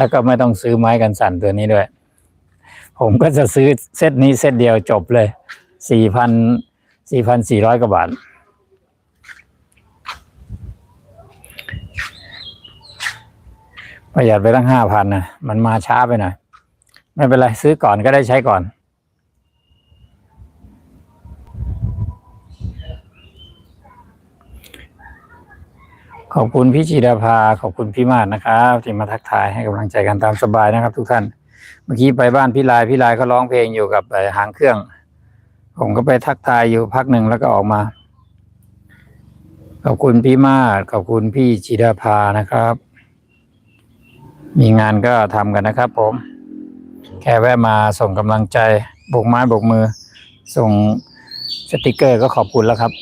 แล้วก็ไม่ต้องซื้อไม้กันสั่นตัวนี้ด้วย ผมก็จะซื้อเซตนี้เซตเดียวจบเลยสี่พันสี่พันสี่ร้อยกว่าบาท ประหยัดไปตั้งห้าพันนะ มันมาช้าไปหน่อย ไม่เป็นไร ซื้อก่อนก็ได้ใช้ก่อน ขอบคุณพี่จีดาภาขอบคุณพี่มาศนะครับที่มาทักทายให้กำลังใจกันตามสบายนะครับ ทุกท่าน เมื่อกี้ไปบ้านพี่ลายพี่ลายก็ร้องเพลงอยู่กับเอ่อหางเครื่อง ผมก็ไปทักทายอยู่พักหนึ่งแล้วก็ออกมา ขอบคุณพี่มาศขอบคุณพี่จีดาภานะครับ มีงานก็ทำกันนะครับ ผม แค่แวะมาส่งกำลังใจบกไม้บกมือ ส่งสติกเกอร์ก็ขอบคุณแล้วครับ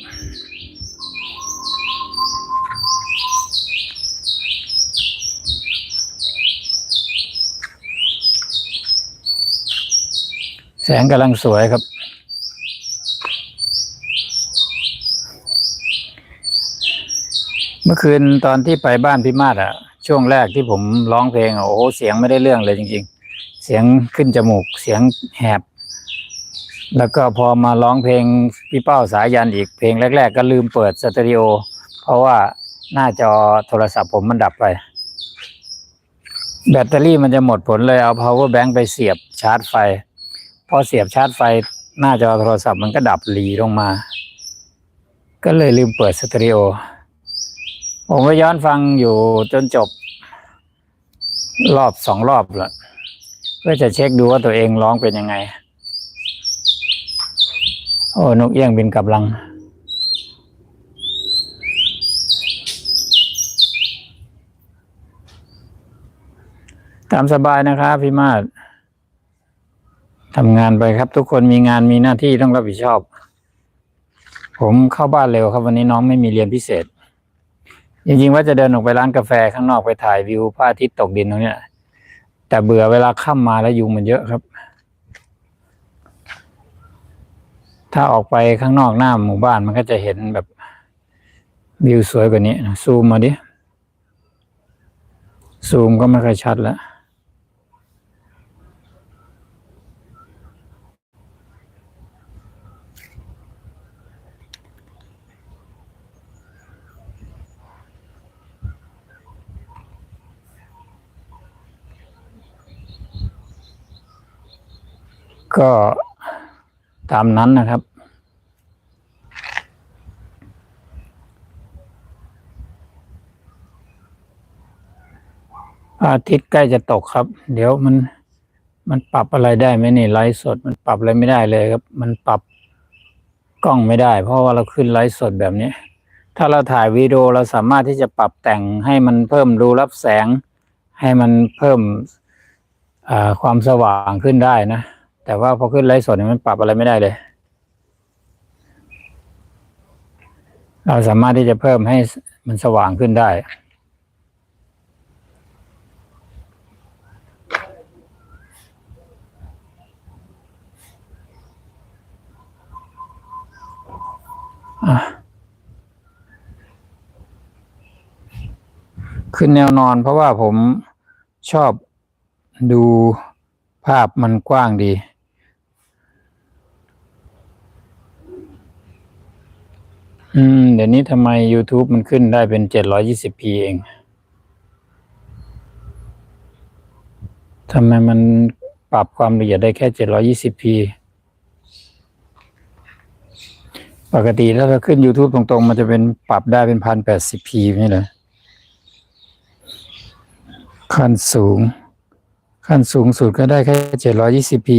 แสงกำลังสวยครับ เมื่อคืนตอนที่ไปบ้านพี่มาศอะช่วงแรกที่ผมร้องเพลงโอ้โหเสียงไม่ได้เรื่องเลยจริง ๆ เสียงขึ้นจมูก เสียงแหบ แล้วก็พอมาร้องเพลงพี่เป้าสายันอีกเพลงแรก ๆ ก็ลืมเปิดสเตอริโอ เพราะว่าหน้าจอโทรศัพท์ผมมันดับไป แบตเตอรี่มันจะหมดผลเลยเอา power bank ไปเสียบชาร์จไฟ พอเสียบชาร์จไฟหน้าจอโทรศัพท์มันก็ดับหลีลงมา ก็เลยลืมเปิดสเตอริโอ ผมก็ย้อนฟังอยู่จนจบ รอบสองรอบแล้วเพื่อจะเช็คดูว่าตัวเองร้องเป็นยังไง โอ้นกเอี้ยงบินกลับลังตามสบายนะครับพี่มาศ ทำงานไปครับ ทุกคนมีงานมีหน้าที่ต้องรับผิดชอบ ผมเข้าบ้านเร็วครับ วันนี้น้องไม่มีเรียนพิเศษ จริงๆว่าจะเดินออกไปร้านกาแฟข้างนอกไปถ่ายวิวพระอาทิตย์ตกดินตรงเนี้ยแต่เบื่อเวลาค่ำมาแล้วยุงมันเยอะครับ ถ้าออกไปข้างนอกหน้าหมู่บ้านมันก็จะเห็นแบบวิวสวยกว่านี้ซูมมาดิซูมก็ไม่ค่อยชัดแล้ว ก็ตามนั้นนะครับ อาทิตย์ใกล้จะตกครับ เดี๋ยวมันมันปรับอะไรได้ไหมนี่ไลฟ์สดมันปรับอะไรไม่ได้เลยครับ มันปรับกล้องไม่ได้ เพราะว่าเราขึ้นไลฟ์สดแบบนี้ ถ้าเราถ่ายวิดีโอเราสามารถที่จะปรับแต่งให้มันเพิ่มรูรับแสง ให้มันเพิ่มความสว่างขึ้นได้นะ แต่ว่าพอขึ้นไลฟ์สดเนี่ยมันปรับอะไรไม่ได้เลย เราสามารถที่จะเพิ่มให้มันสว่างขึ้นได้ขึ้นแนวนอนเพราะว่าผมชอบดูภาพมันกว้างดี อืม เดี๋ยวนี้ทำไม YouTube มันขึ้นได้เป็น 720p เองทำไมมันปรับความละเอียดได้แค่ 720p ปกติถ้าเราขึ้น YouTube ตรงๆ มันจะเป็นปรับได้เป็น 1080p นี่แหละขั้นสูง ขั้นสูงสุดก็ได้แค่ 720p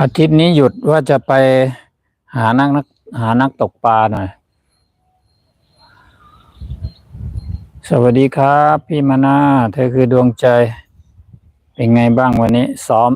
อาทิตย์นี้หยุดว่าจะไปหานักนักหานักตกปลาหน่อย สวัสดีครับ พี่มานาเธอคือดวงใจ เป็นไงบ้างวันนี้ซ้อม